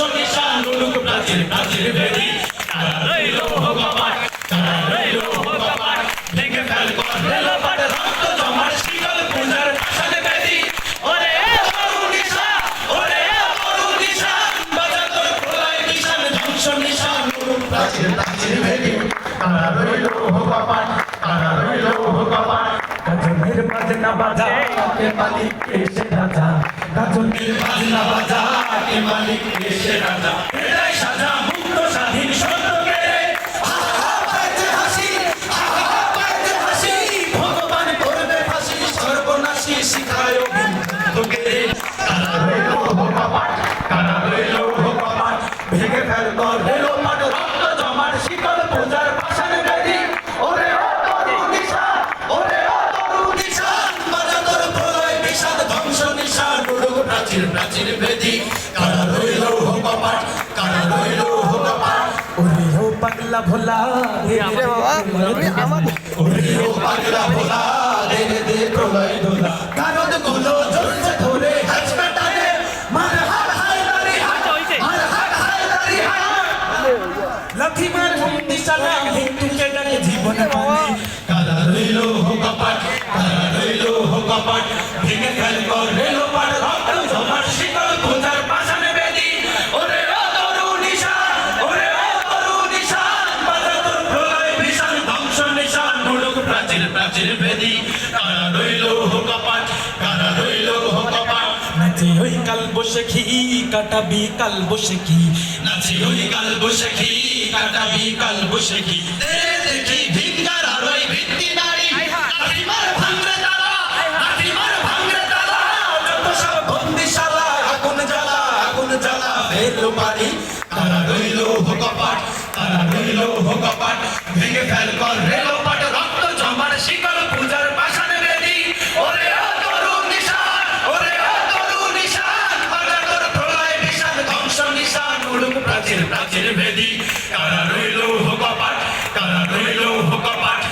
সঙ্গে শান লুলুক প্রাচীর প্রাচীর বেরি তারা রইল ভগবান তারা রইল ভগবান ভেঙে ফেল কর রেল পাট রক্ত জমার শীতল পূজার পাশানে বেদি। ওরে অরু নিশা ওরে অরু নিশান বাজা তোর প্রলয় নিশান ধ্বংস নিশান লুলুক প্রাচীর প্রাচীর বেরি তারা রইল ভগবান তারা রইল ভগবান গাজনের বাজনা বাজা পালি এসে রাজা গাজনের বাজনা বাজা। কে মালিক এসে রাজা এটাই সাজা প্রাচীর প্রাচীর বেদি। কারা রইল কপাট কারা রইল কপাট ওরে ও পাগলা ভোলা ওরে ও পাগলা ভোলা রে দে প্রলয় দোলা। কারদগুলো জ্বলছে ধরে হাসপাতালে মার হার হায় দারি হায় মার হার হায় দারি হায় লাথি মার সালাম হিন্দুকে ডাকে জীবন মানে কারা রইল হো কপাট কারা রইল হো কপাট ভেঙে ফেল কর মুলুক প্রাচীর বেদি কারা রইল কপাট কারা রইল হো কপাট? নাচে ওই কাল বসে খি কাটাবি কাল বসে কি নাচে ওই কাল বসে খি কাটাবি কাল বসে কি দেখি ভিঙ্গার আর ওই ভিত্তি নারী লাঠি মার ভাঙরে তালা লাঠি ভাঙরে তালা। যত সব বন্দিশালা আগুন জ্বালা আগুন জ্বালা তারা রইল তারা রইল কপাট ভেঙে ফেল কর রেলো প্রাচীর প্রাচীর ভেদি কারা রইল হো পাঠ কারা রইল হো কপাট কারা রইল হো